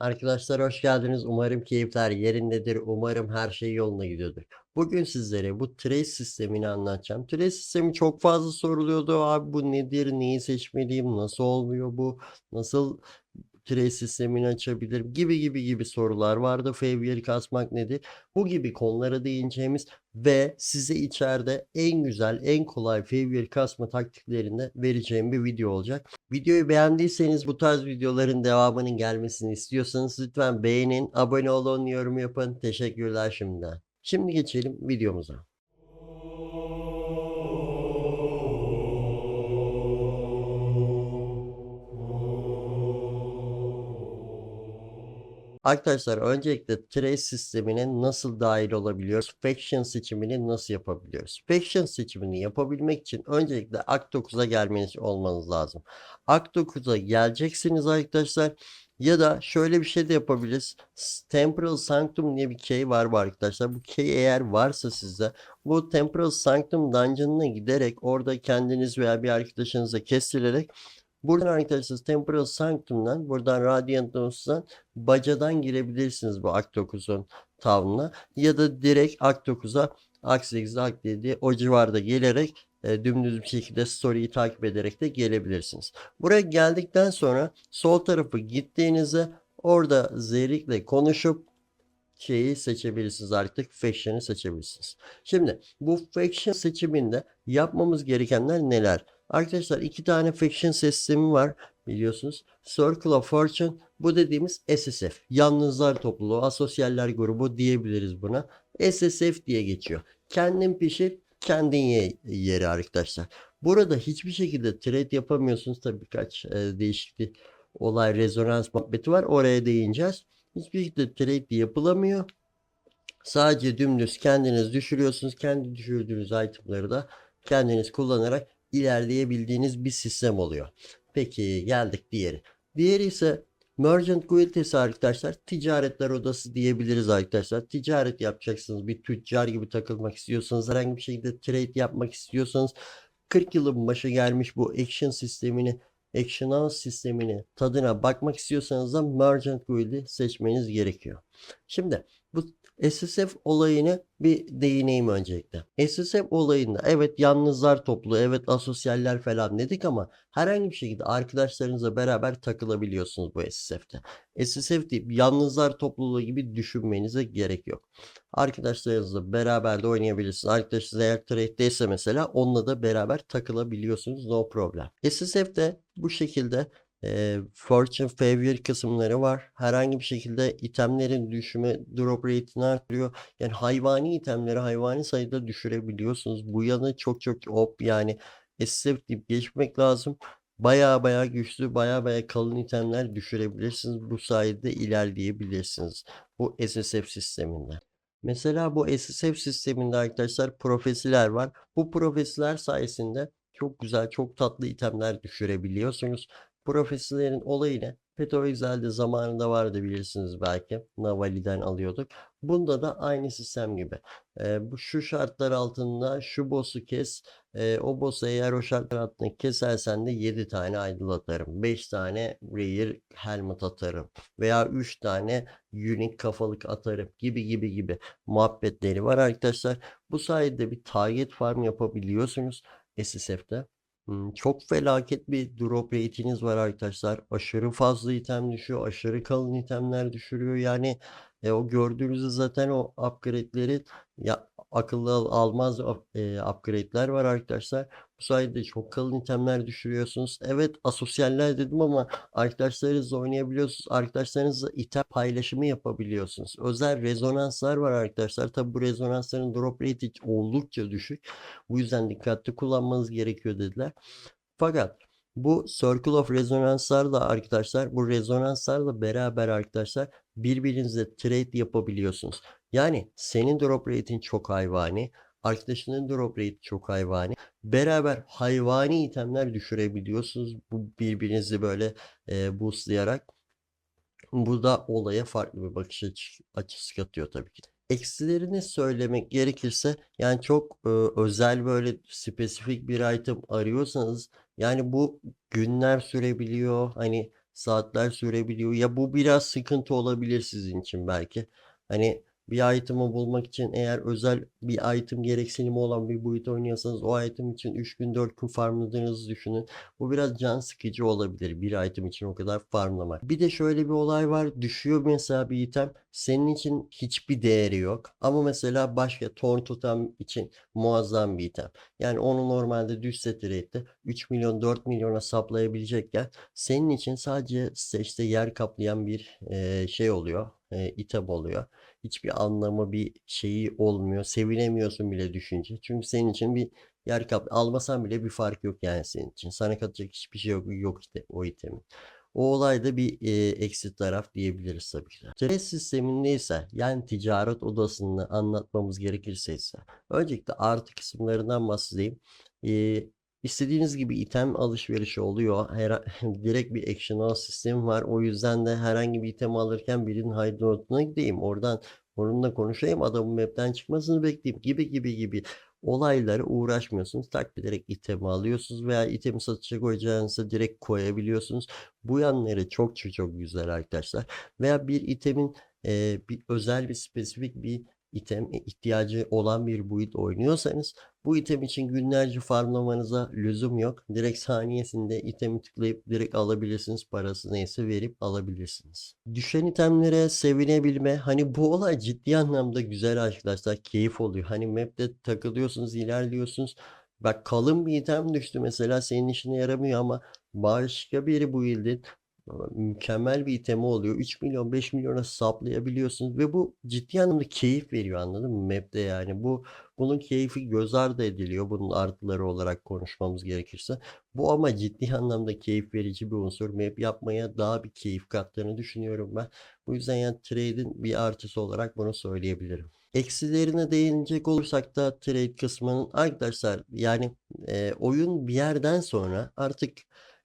Arkadaşlar hoş geldiniz. Umarım keyifler yerindedir. Umarım her şey yoluna gidiyordur. Bugün sizlere bu trace sistemini anlatacağım. Trace sistemi çok fazla soruluyordu. Abi bu nedir? Neyi seçmeliyim? Nasıl olmuyor bu? Nasıl trace sistemini açabilirim? Gibi gibi gibi sorular vardı. Favori kasmak nedir? Bu gibi konulara değineceğimiz ve size içeride en güzel, en kolay favori kasma taktiklerini vereceğim bir video olacak. Videoyu beğendiyseniz bu tarz videoların devamının gelmesini istiyorsanız lütfen beğenin, abone olun, yorum yapın. Teşekkürler şimdiden. Şimdi geçelim videomuza. Arkadaşlar öncelikle trace sistemine nasıl dahil olabiliyoruz? Faction seçimini nasıl yapabiliyoruz? Faction seçimini yapabilmek için öncelikle Act 9'a gelmeniz olmanız lazım. Act 9'a geleceksiniz arkadaşlar. Ya da şöyle bir şey de yapabiliriz. Temporal Sanctum diye bir key var bu arkadaşlar. Bu key eğer varsa sizde bu Temporal Sanctum dungeon'ına giderek orada kendiniz veya bir arkadaşınıza kestirirek Buradan arkadaşlar Temporal Sanctum'dan buradan Radiant bacadan girebilirsiniz bu Act 9'un town'una ya da direkt Act 9'a Act 8'de Act 7'ye o civarda gelerek e, dümdüz bir şekilde story'yi takip ederek de gelebilirsiniz. Buraya geldikten sonra sol tarafı gittiğinizde orada Zerik'le konuşup şeyi seçebilirsiniz artık. Faction'ı seçebilirsiniz. Şimdi bu faction seçiminde yapmamız gerekenler neler? Arkadaşlar iki tane faction sistemi var biliyorsunuz. Circle of Fortune bu dediğimiz SSF. Yalnızlar topluluğu, asosyaller grubu diyebiliriz buna. SSF diye geçiyor. Kendin pişir, kendin ye yeri arkadaşlar. Burada hiçbir şekilde trade yapamıyorsunuz. Tabii birkaç e, değişik olay rezonans muhabbeti var. Oraya değineceğiz. Hiçbir şekilde trade yapılamıyor. Sadece dümdüz kendiniz düşürüyorsunuz. Kendi düşürdüğünüz itemları da kendiniz kullanarak ilerleyebildiğiniz bir sistem oluyor. Peki geldik diğeri. Diğeri ise Merchant Guild'si arkadaşlar ticaretler odası diyebiliriz arkadaşlar. Ticaret yapacaksınız. Bir tüccar gibi takılmak istiyorsanız herhangi bir şekilde trade yapmak istiyorsanız 40 yılın başı gelmiş bu action sistemini Action House sistemini tadına bakmak istiyorsanız da Merchant Guild'i seçmeniz gerekiyor. Şimdi SSF olayını bir değineyim öncelikle. SSF olayında evet yalnızlar toplu, evet asosyaller falan dedik ama herhangi bir şekilde arkadaşlarınızla beraber takılabiliyorsunuz bu SSF'te. SSF deyip yalnızlar topluluğu gibi düşünmenize gerek yok. Arkadaşlarınızla beraber de oynayabilirsiniz. Arkadaşınız eğer trade'deyse mesela onunla da beraber takılabiliyorsunuz no problem. SSF'de bu şekilde e, Fortune Favor kısımları var. Herhangi bir şekilde itemlerin düşme drop rate'ini artırıyor. Yani hayvani itemleri hayvani sayıda düşürebiliyorsunuz. Bu yanı çok çok op yani SF deyip geçmek lazım. Baya baya güçlü, baya baya kalın itemler düşürebilirsiniz. Bu sayede ilerleyebilirsiniz. Bu SSF sisteminde. Mesela bu SSF sisteminde arkadaşlar profesiler var. Bu profesiler sayesinde çok güzel, çok tatlı itemler düşürebiliyorsunuz. Profesilerin olayı ne? Peto Excel'de zamanında vardı bilirsiniz belki. Navali'den alıyorduk. Bunda da aynı sistem gibi. Ee, bu şu şartlar altında şu boss'u kes. Ee, o boss'u eğer o şartlar altında kesersen de 7 tane idol atarım. 5 tane rare helmet atarım. Veya 3 tane unique kafalık atarım gibi gibi gibi muhabbetleri var arkadaşlar. Bu sayede bir target farm yapabiliyorsunuz SSF'de. Hmm, Çok felaket bir drop rate'iniz var arkadaşlar. Aşırı fazla item düşüyor. Aşırı kalın itemler düşürüyor. Yani e, o gördüğünüzde zaten o upgrade'leri ya akıllı al- almaz e, upgrade'ler var arkadaşlar. Bu sayede çok kalın itemler düşürüyorsunuz. Evet asosyaller dedim ama arkadaşlarınızla oynayabiliyorsunuz. Arkadaşlarınızla item paylaşımı yapabiliyorsunuz. Özel rezonanslar var arkadaşlar. Tabi bu rezonansların drop rate oldukça düşük. Bu yüzden dikkatli kullanmanız gerekiyor dediler. Fakat bu Circle of Rezonanslarla arkadaşlar bu rezonanslarla beraber arkadaşlar birbirinizle trade yapabiliyorsunuz. Yani senin drop rate'in çok hayvani. Arkadaşının drop rate çok hayvani. Beraber hayvani itemler düşürebiliyorsunuz. Bu birbirinizi böyle e, boostlayarak. Bu da olaya farklı bir bakış açı- açısı katıyor tabii ki. Eksilerini söylemek gerekirse yani çok e, özel böyle spesifik bir item arıyorsanız yani bu günler sürebiliyor. Hani saatler sürebiliyor. Ya bu biraz sıkıntı olabilir sizin için belki. Hani bir item'ı bulmak için eğer özel bir item gereksinimi olan bir boyut oynuyorsanız o item için 3 gün 4 gün farmladığınızı düşünün. Bu biraz can sıkıcı olabilir bir item için o kadar farmlamak. Bir de şöyle bir olay var. Düşüyor mesela bir item. Senin için hiçbir değeri yok. Ama mesela başka torn totem için muazzam bir item. Yani onu normalde düşse trade'de 3 milyon 4 milyona saplayabilecekken senin için sadece işte yer kaplayan bir şey oluyor. İtem oluyor. Hiçbir anlamı bir şeyi olmuyor. Sevinemiyorsun bile düşünce. Çünkü senin için bir yer kap almasan bile bir fark yok yani senin için. Sana katacak hiçbir şey yok, yok işte o itemin. O olay da bir e, eksi taraf diyebiliriz tabii ki de. Trade sisteminde ise yani ticaret odasını anlatmamız gerekirse ise öncelikle artı kısımlarından bahsedeyim. E, istediğiniz gibi item alışverişi oluyor. Her, direkt bir action out sistemi var. O yüzden de herhangi bir item alırken birinin hide notuna gideyim. Oradan onunla konuşayım. Adamın map'ten çıkmasını bekleyeyim gibi gibi gibi olaylara uğraşmıyorsunuz. Tak direkt itemi alıyorsunuz veya itemi satışa koyacağınızda direkt koyabiliyorsunuz. Bu yanları çok çok güzel arkadaşlar. Veya bir itemin e, bir özel bir spesifik bir item ihtiyacı olan bir build oynuyorsanız bu item için günlerce farmlamanıza lüzum yok. Direkt saniyesinde itemi tıklayıp direkt alabilirsiniz. Parası neyse verip alabilirsiniz. Düşen itemlere sevinebilme. Hani bu olay ciddi anlamda güzel arkadaşlar. Keyif oluyor. Hani map'te takılıyorsunuz, ilerliyorsunuz. Bak kalın bir item düştü mesela senin işine yaramıyor ama başka biri bu build'in mükemmel bir itemi oluyor. 3 milyon 5 milyona saplayabiliyorsunuz ve bu ciddi anlamda keyif veriyor anladın mı map'te yani bu bunun keyfi göz ardı ediliyor bunun artıları olarak konuşmamız gerekirse bu ama ciddi anlamda keyif verici bir unsur map yapmaya daha bir keyif kattığını düşünüyorum ben bu yüzden yani trade'in bir artısı olarak bunu söyleyebilirim. Eksilerine değinecek olursak da trade kısmının arkadaşlar yani e, oyun bir yerden sonra artık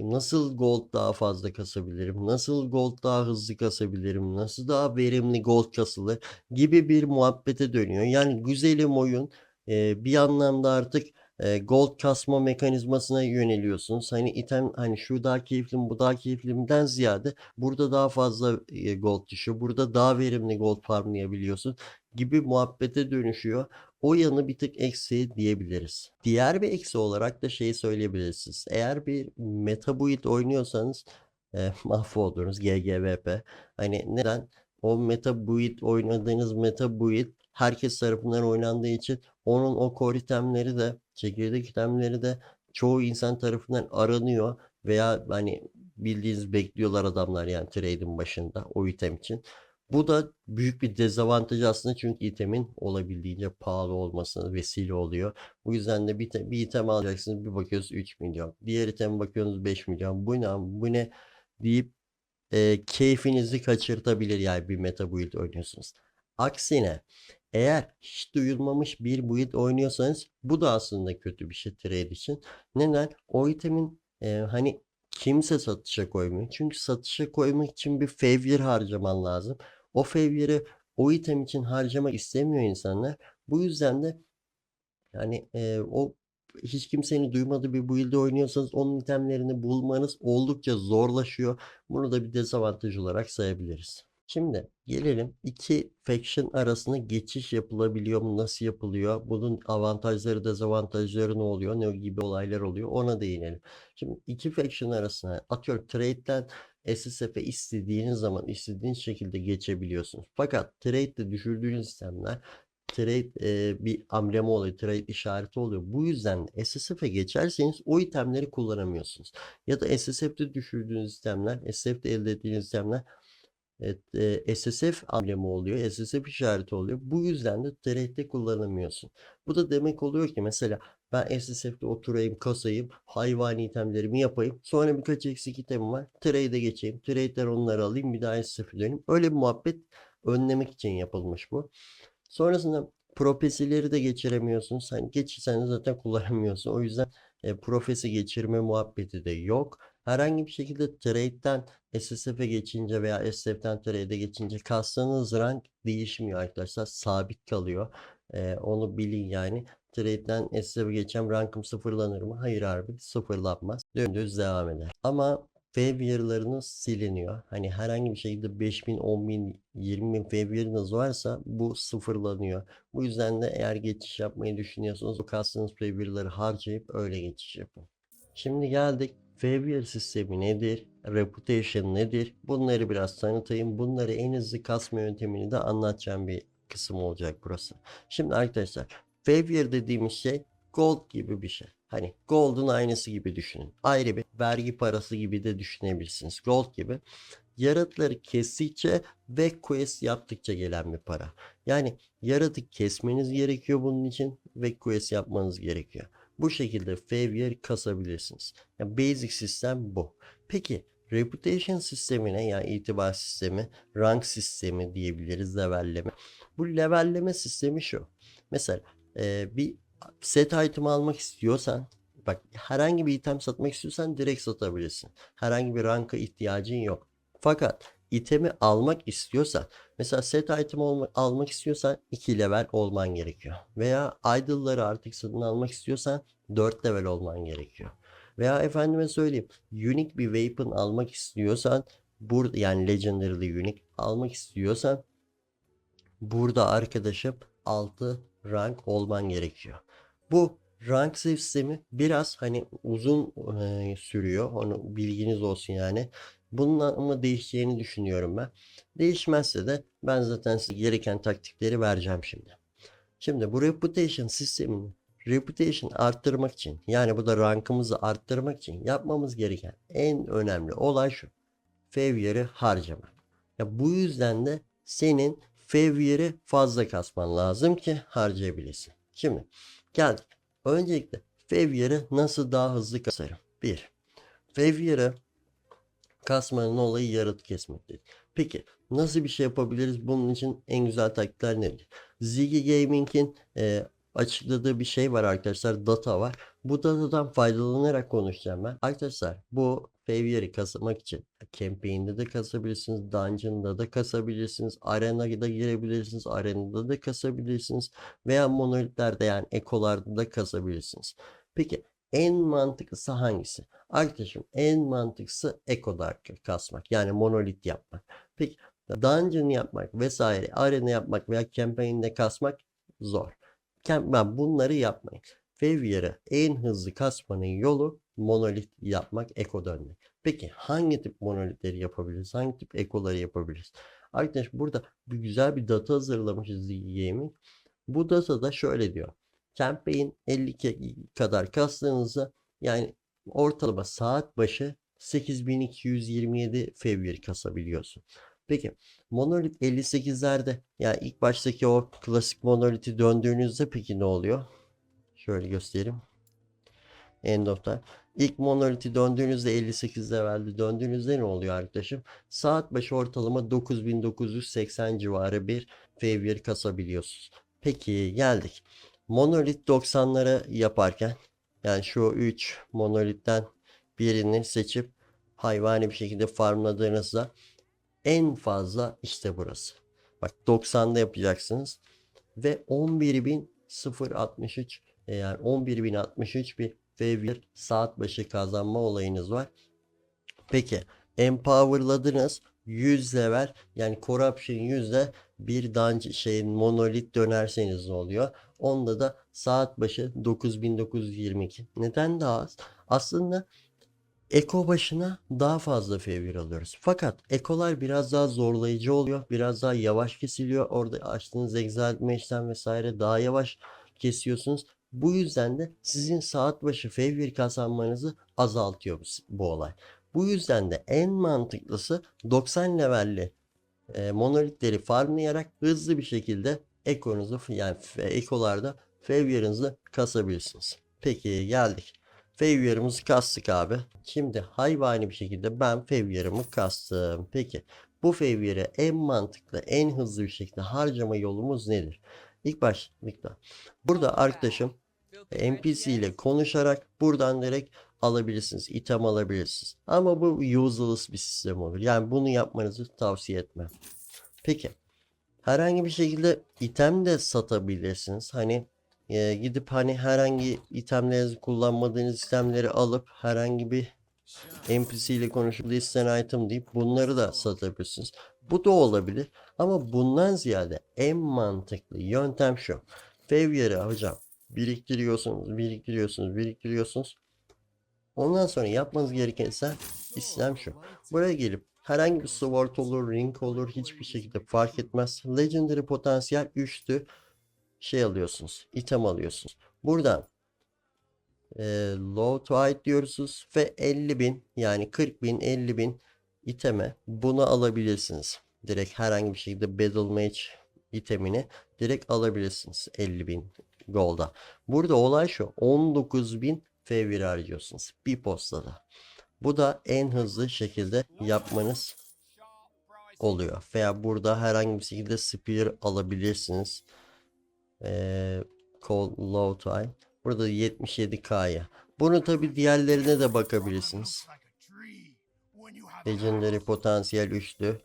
Nasıl gold daha fazla kasabilirim? Nasıl gold daha hızlı kasabilirim? Nasıl daha verimli gold kasılır? Gibi bir muhabbete dönüyor. Yani güzelim oyun e, bir anlamda artık e, gold kasma mekanizmasına yöneliyorsunuz. Hani item hani şu daha keyifli bu daha keyifli mi'den ziyade burada daha fazla e, gold düşüyor. Burada daha verimli gold farmlayabiliyorsun gibi muhabbete dönüşüyor. O yanı bir tık eksi diyebiliriz. Diğer bir eksi olarak da şeyi söyleyebilirsiniz. Eğer bir meta build oynuyorsanız e, mahvoldunuz GGVP. Hani neden? O meta build oynadığınız meta build herkes tarafından oynandığı için onun o core itemleri de çekirdek itemleri de çoğu insan tarafından aranıyor veya hani bildiğiniz bekliyorlar adamlar yani trade'in başında o item için. Bu da büyük bir dezavantaj aslında çünkü itemin olabildiğince pahalı olmasına vesile oluyor. Bu yüzden de bir, bir item alacaksınız bir bakıyorsunuz 3 milyon. Diğer iteme bakıyorsunuz 5 milyon. Bu ne bu ne deyip e, keyfinizi kaçırtabilir yani bir meta build oynuyorsunuz. Aksine eğer hiç duyulmamış bir build oynuyorsanız bu da aslında kötü bir şey trade için. Neden? O itemin e, hani kimse satışa koymuyor. Çünkü satışa koymak için bir favor harcaman lazım. O favor'ı o item için harcamak istemiyor insanlar. Bu yüzden de yani e, o hiç kimsenin duymadığı bir build'de oynuyorsanız onun itemlerini bulmanız oldukça zorlaşıyor. Bunu da bir dezavantaj olarak sayabiliriz. Şimdi gelelim iki faction arasında geçiş yapılabiliyor mu? Nasıl yapılıyor? Bunun avantajları, dezavantajları ne oluyor? Ne gibi olaylar oluyor? Ona değinelim. Şimdi iki faction arasına atıyorum trade'den SSF'e istediğiniz zaman istediğiniz şekilde geçebiliyorsunuz. Fakat trade'de düşürdüğünüz sistemler trade e, bir amblemi oluyor, trade işareti oluyor. Bu yüzden SSF'e geçerseniz o itemleri kullanamıyorsunuz. Ya da SSF'de düşürdüğünüz itemler, SSF'de elde ettiğiniz itemler Evet, SSF amblemi oluyor. SSF işareti oluyor. Bu yüzden de trade'de kullanamıyorsun. Bu da demek oluyor ki mesela ben SSF'de oturayım, kasayım, hayvani itemlerimi yapayım. Sonra birkaç eksik itemim var. Trade'e geçeyim. Trade'den onları alayım. Bir daha SSF'e döneyim. Öyle bir muhabbet önlemek için yapılmış bu. Sonrasında profesileri de geçiremiyorsunuz. Hani geçirsen zaten kullanamıyorsun. O yüzden e, profesi geçirme muhabbeti de yok. Herhangi bir şekilde trade'den SSF'e geçince veya SSF'den trade'e geçince kastığınız rank değişmiyor arkadaşlar. Sabit kalıyor. E, onu bilin yani. Trade'den SSF'e geçen rankım sıfırlanır mı? Hayır abi sıfırlanmaz. Dümdüz devam eder. Ama failuralarınız siliniyor. Hani herhangi bir şekilde 5000, 10000, 20000 failura'nız varsa bu sıfırlanıyor. Bu yüzden de eğer geçiş yapmayı düşünüyorsanız o kastığınız failuraları harcayıp öyle geçiş yapın. Şimdi geldik failure sistemi nedir? Reputation nedir? Bunları biraz tanıtayım. Bunları en hızlı kasma yöntemini de anlatacağım bir kısım olacak burası. Şimdi arkadaşlar failure dediğimiz şey gold gibi bir şey. Hani gold'un aynısı gibi düşünün. Ayrı bir vergi parası gibi de düşünebilirsiniz. Gold gibi. Yaratıkları kestikçe ve quest yaptıkça gelen bir para. Yani yaratık kesmeniz gerekiyor bunun için ve quest yapmanız gerekiyor. Bu şekilde failure kasabilirsiniz. Yani basic sistem bu. Peki reputation sistemine yani itibar sistemi, rank sistemi diyebiliriz levelleme. Bu levelleme sistemi şu. Mesela e, bir set item almak istiyorsan bak herhangi bir item satmak istiyorsan direkt satabilirsin. Herhangi bir ranka ihtiyacın yok. Fakat itemi almak istiyorsan mesela set item olma, almak istiyorsan 2 level olman gerekiyor. Veya idol'ları artık satın almak istiyorsan 4 level olman gerekiyor. Veya efendime söyleyeyim unique bir weapon almak istiyorsan burada yani legendary unique almak istiyorsan burada arkadaşım 6 rank olman gerekiyor. Bu rank sistemi biraz hani uzun e, sürüyor. Onu bilginiz olsun yani. Bunun ama değişeceğini düşünüyorum ben. Değişmezse de ben zaten size gereken taktikleri vereceğim şimdi. Şimdi bu reputation sistemini reputation arttırmak için yani bu da rankımızı arttırmak için yapmamız gereken en önemli olay şu. Failure'ı harcamak. Ya bu yüzden de senin Failure'ı fazla kasman lazım ki harcayabilesin. Şimdi geldik. Öncelikle Failure'ı nasıl daha hızlı kasarım? 1. Failure'ı kasmanın olayı yaratık kesmektir. Peki nasıl bir şey yapabiliriz? Bunun için en güzel taktikler nedir? Ziggy Gaming'in e, açıkladığı bir şey var arkadaşlar. Data var. Bu datadan faydalanarak konuşacağım ben. Arkadaşlar bu Failure'ı kasmak için campaign'de de kasabilirsiniz. Dungeon'da da kasabilirsiniz. Arena'da da girebilirsiniz. Arena'da da kasabilirsiniz. Veya monolitlerde yani ekolarda da kasabilirsiniz. Peki en mantıklısı hangisi? Arkadaşım en mantıklısı Eko'da kasmak. Yani monolit yapmak. Peki dungeon yapmak vesaire arena yapmak veya campaign'de kasmak zor. Ben bunları yapmayın. Failure'ı en hızlı kasmanın yolu monolit yapmak, eko dönmek. Peki hangi tip monolitleri yapabiliriz? Hangi tip ekoları yapabiliriz? Arkadaş burada bir güzel bir data hazırlamışız Gaming. Bu datada şöyle diyor. Campaign 50 kadar kastığınızda yani ortalama saat başı 8227 Failure'ı kasabiliyorsun. Peki Monolith 58'lerde yani ilk baştaki o klasik monoliti döndüğünüzde peki ne oluyor? Şöyle göstereyim. End of time. İlk monoliti döndüğünüzde 58 levelde döndüğünüzde ne oluyor arkadaşım? Saat başı ortalama 9980 civarı bir Failure kasabiliyorsunuz. Peki geldik. Monolit 90'lara yaparken yani şu 3 monolitten birini seçip hayvani bir şekilde farmladığınızda en fazla işte burası. Bak 90'da yapacaksınız ve 11.063 yani 11.063 bir Failure saat başı kazanma olayınız var. Peki empowerladınız 100 level yani corruption yüzde bir dungeon şeyin monolit dönerseniz ne oluyor? Onda da saat başı 9922. Neden daha az? Aslında Eko başına daha fazla favor alıyoruz. Fakat ekolar biraz daha zorlayıcı oluyor. Biraz daha yavaş kesiliyor. Orada açtığınız exalt işlem vesaire daha yavaş kesiyorsunuz. Bu yüzden de sizin saat başı favor kazanmanızı azaltıyor bu olay. Bu yüzden de en mantıklısı 90 levelli e, monolitleri farmlayarak hızlı bir şekilde ekonuzu yani ekolarda favor'ınızı kasabilirsiniz. Peki geldik. Failure'ımızı kastık abi. Şimdi hayvani bir şekilde ben Failure'ımı kastım. Peki bu Failure'ı en mantıklı, en hızlı bir şekilde harcama yolumuz nedir? İlk başlıkta. Burada arkadaşım NPC ile konuşarak buradan direkt alabilirsiniz. item alabilirsiniz. Ama bu useless bir sistem olur. Yani bunu yapmanızı tavsiye etmem. Peki. Herhangi bir şekilde item de satabilirsiniz. Hani e, gidip hani herhangi itemlerinizi kullanmadığınız itemleri alıp herhangi bir NPC ile konuşup listen item deyip bunları da satabilirsiniz. Bu da olabilir. Ama bundan ziyade en mantıklı yöntem şu. Failure hocam biriktiriyorsunuz, biriktiriyorsunuz, biriktiriyorsunuz. Ondan sonra yapmanız gereken ise işlem şu. Buraya gelip herhangi bir sword olur, ring olur hiçbir şekilde fark etmez. Legendary potansiyel 3'tü. Şey alıyorsunuz. item alıyorsunuz. Buradan e, low to high diyorsunuz ve 50 bin yani 40 bin 50 bin iteme bunu alabilirsiniz. Direkt herhangi bir şekilde Battle Mage itemini direkt alabilirsiniz 50 bin golda. Burada olay şu 19 bin favor harcıyorsunuz bir postada. Bu da en hızlı şekilde yapmanız oluyor. Veya burada herhangi bir şekilde spear alabilirsiniz. Ee, call low time. Burada 77k'ya. Bunu tabi diğerlerine de bakabilirsiniz. Legendary potansiyel üçlü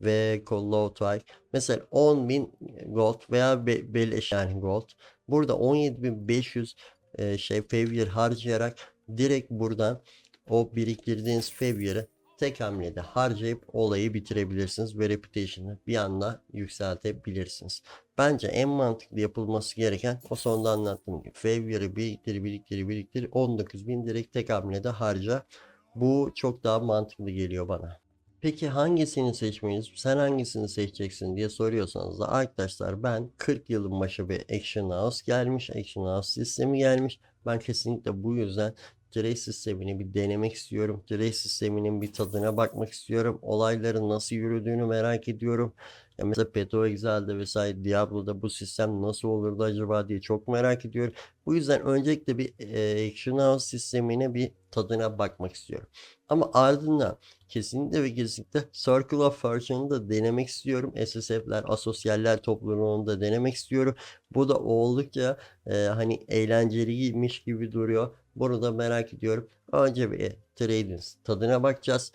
ve call low time. Mesela 10.000 gold veya be beleş yani gold. Burada 17.500 e, şey favor harcayarak direkt buradan o biriktirdiğiniz favor'ı tek hamlede harcayıp olayı bitirebilirsiniz ve reputation'ı bir anda yükseltebilirsiniz. Bence en mantıklı yapılması gereken o sonda anlattığım gibi favor'ı biriktir biriktir biriktir 19.000 direkt tek hamlede harca. Bu çok daha mantıklı geliyor bana. Peki hangisini seçmeliyiz? Sen hangisini seçeceksin diye soruyorsanız da arkadaşlar ben 40 yılın başı bir Action House gelmiş. Action House sistemi gelmiş. Ben kesinlikle bu yüzden Trace sistemini bir denemek istiyorum. Trace sisteminin bir tadına bakmak istiyorum. Olayların nasıl yürüdüğünü merak ediyorum. Ya mesela Peto Exil'de vesaire Diablo'da bu sistem nasıl olurdu acaba diye çok merak ediyorum. Bu yüzden öncelikle bir e, Action House sistemine bir tadına bakmak istiyorum. Ama ardından kesinlikle ve kesinlikle Circle of Fortune'ı da denemek istiyorum. SSF'ler, asosyaller topluluğunu da denemek istiyorum. Bu da oldukça e, hani eğlenceliymiş gibi duruyor. Bunu da merak ediyorum. Önce bir trading tadına bakacağız.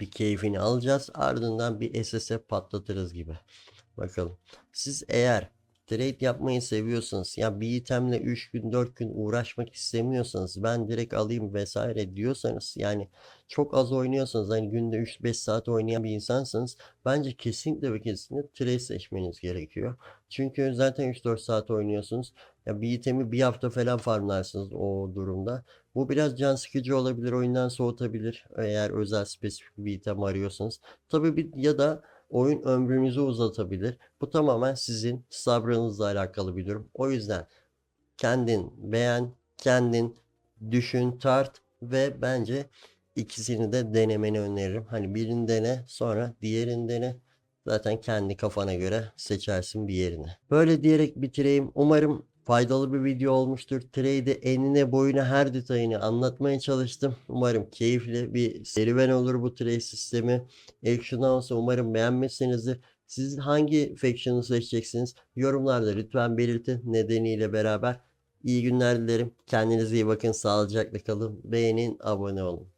Bir keyfini alacağız. Ardından bir SSF patlatırız gibi. Bakalım. Siz eğer trade yapmayı seviyorsanız ya bir itemle 3 gün 4 gün uğraşmak istemiyorsanız ben direkt alayım vesaire diyorsanız yani çok az oynuyorsanız hani günde 3-5 saat oynayan bir insansınız bence kesinlikle ve kesinlikle trade seçmeniz gerekiyor. Çünkü zaten 3-4 saat oynuyorsunuz. Ya bir itemi bir hafta falan farmlarsınız o durumda. Bu biraz can sıkıcı olabilir, oyundan soğutabilir eğer özel spesifik bir item arıyorsanız. Tabii bir ya da oyun ömrünüzü uzatabilir. Bu tamamen sizin sabrınızla alakalı bir durum. O yüzden kendin beğen, kendin düşün, tart ve bence ikisini de denemeni öneririm. Hani birini dene, sonra diğerini dene. Zaten kendi kafana göre seçersin bir yerini. Böyle diyerek bitireyim. Umarım faydalı bir video olmuştur. Trade'i enine boyuna her detayını anlatmaya çalıştım. Umarım keyifli bir serüven olur bu trade sistemi. Action House'ı umarım beğenmişsinizdir. Siz hangi faction'ı seçeceksiniz? Yorumlarda lütfen belirtin nedeniyle beraber. İyi günler dilerim. Kendinize iyi bakın. Sağlıcakla kalın. Beğenin, abone olun.